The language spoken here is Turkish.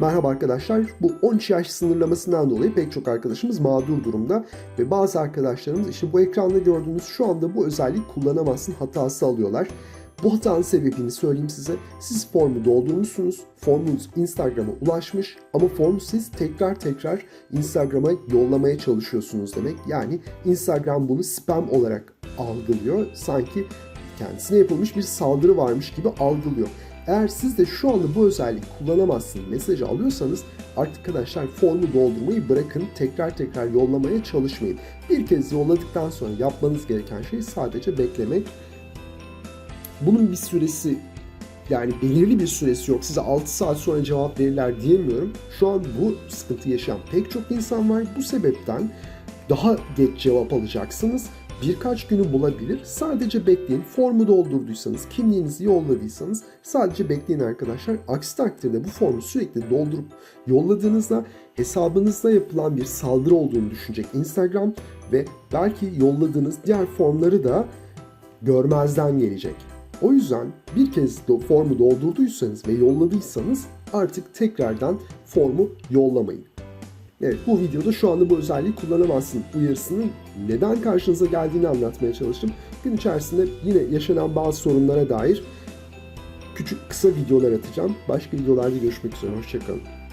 Merhaba arkadaşlar. Bu 13 yaş sınırlamasından dolayı pek çok arkadaşımız mağdur durumda ve bazı arkadaşlarımız işte bu ekranda gördüğünüz şu anda bu özelliği kullanamazsın hatası alıyorlar. Bu hatanın sebebini söyleyeyim size. Siz formu doldurmuşsunuz. Formunuz Instagram'a ulaşmış ama formu siz tekrar tekrar Instagram'a yollamaya çalışıyorsunuz demek. Yani Instagram bunu spam olarak algılıyor. Sanki kendisine yapılmış bir saldırı varmış gibi algılıyor. Eğer siz de şu anda bu özelliği kullanamazsın mesajı alıyorsanız artık arkadaşlar formu doldurmayı bırakın tekrar tekrar yollamaya çalışmayın. Bir kez yolladıktan sonra yapmanız gereken şey sadece beklemek. Bunun bir süresi yani belirli bir süresi yok. Size 6 saat sonra cevap verirler diyemiyorum. Şu an bu sıkıntı yaşayan pek çok insan var. Bu sebepten daha geç cevap alacaksınız. Birkaç günü bulabilir. Sadece bekleyin. Formu doldurduysanız, kimliğinizi yolladıysanız sadece bekleyin arkadaşlar. Aksi takdirde bu formu sürekli doldurup yolladığınızda hesabınızda yapılan bir saldırı olduğunu düşünecek Instagram ve belki yolladığınız diğer formları da görmezden gelecek. O yüzden bir kez formu doldurduysanız ve yolladıysanız artık tekrardan formu yollamayın. Evet bu videoda şu anda bu özelliği kullanamazsın uyarısının neden karşınıza geldiğini anlatmaya çalıştım. Gün içerisinde yine yaşanan bazı sorunlara dair küçük kısa videolar atacağım. Başka videolarda görüşmek üzere. Hoşçakalın.